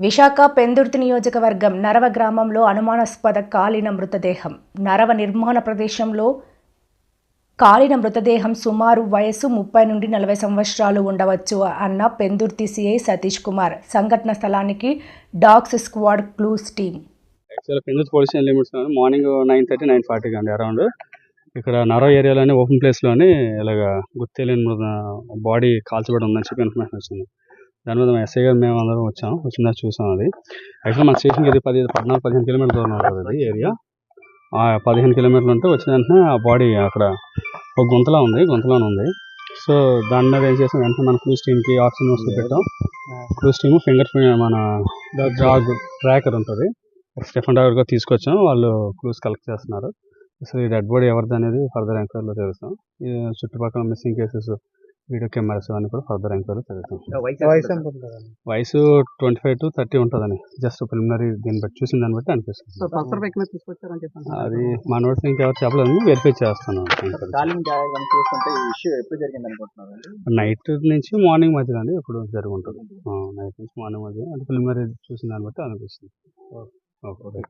విశాఖ పెందుర్తి నియోజకవర్గం నరవ గ్రామంలో అనుమానాస్పద కాలిన మృతదేహం. నరవ నిర్మాణ ప్రదేశంలో కాలిన మృతదేహం సుమారు వయసు ముప్పై నుండి నలభై సంవత్సరాలు ఉండవచ్చు అన్న పెందుర్తి సిఐ సతీష్ కుమార్. సంఘటన స్థలానికి dogs squad clues team. Actual పెందుతు police limits morning nine thirty nine ఫార్టీకి అండి అరౌండ్. ఇక్కడ నరో ఏరియాలోని ఓపెన్ ప్లేస్లోని ఇలాగ గుర్తు బాడీ కాల్చబడి ఉందని చెప్పి ఇన్ఫర్మేషన్ వచ్చింది. దాని మీద మా ఎస్ఐ గారు మేము అందరం వచ్చాం వచ్చిందా చూసాం అది. యాక్చువల్ మన స్టేషన్కి ఇది పది పద్నాలుగు పదిహేను కిలోమీటర్ దూరం ఉంటుంది అది ఏరియా. ఆ పదిహేను కిలోమీటర్లు ఉంటే వచ్చిన వెంటనే ఆ బాడీ అక్కడ ఒక గుంతలా ఉంది గుంతలోనే ఉంది. సో దాని మీద ఏం చేసాం వెంటనే మన క్రూస్ టీమ్కి ఆక్సిజన్ వస్తూ పెట్టాం. క్రూస్ టీమ్ ఫింగర్ మన డాగ్ ట్రాకర్ ఉంటుంది. స్టెఫన్ డాగర్ కూడా తీసుకొచ్చాం. వాళ్ళు క్లూస్ కలెక్ట్ చేస్తున్నారు. అసలు ఈ డెడ్ బాడీ ఎవరిది అనేది ఫర్దర్ ఎంక్వైరీలో తెలుస్తాం. ఈ చుట్టుపక్కల మిస్సింగ్ కేసెస్ వీడియో కెమెరాస్ అన్ని కూడా ఫర్దర్ ఎంక్వైరీలో తెలుస్తాం వయసు ట్వంటీ ఫైవ్ టు థర్టీ ఉంటుందని జస్ట్ ప్రిలిమినరీ దీన్ని బట్టి చూసిన దాన్ని బట్టి అనిపిస్తుంది. అది మా నోట్స్ ఇంకెవరు చెప్పలేదు వెరిఫై చేస్తున్నాం అనుకుంటున్నారు నైట్ నుంచి మార్నింగ్ మధ్యలో అండి ఎప్పుడు జరుగుంటుంది. నైట్ నుంచి మార్నింగ్ మధ్య అంటే ప్రిలిమినరీ చూసిన దాన్ని బట్టి అనిపిస్తుంది. ఓకే.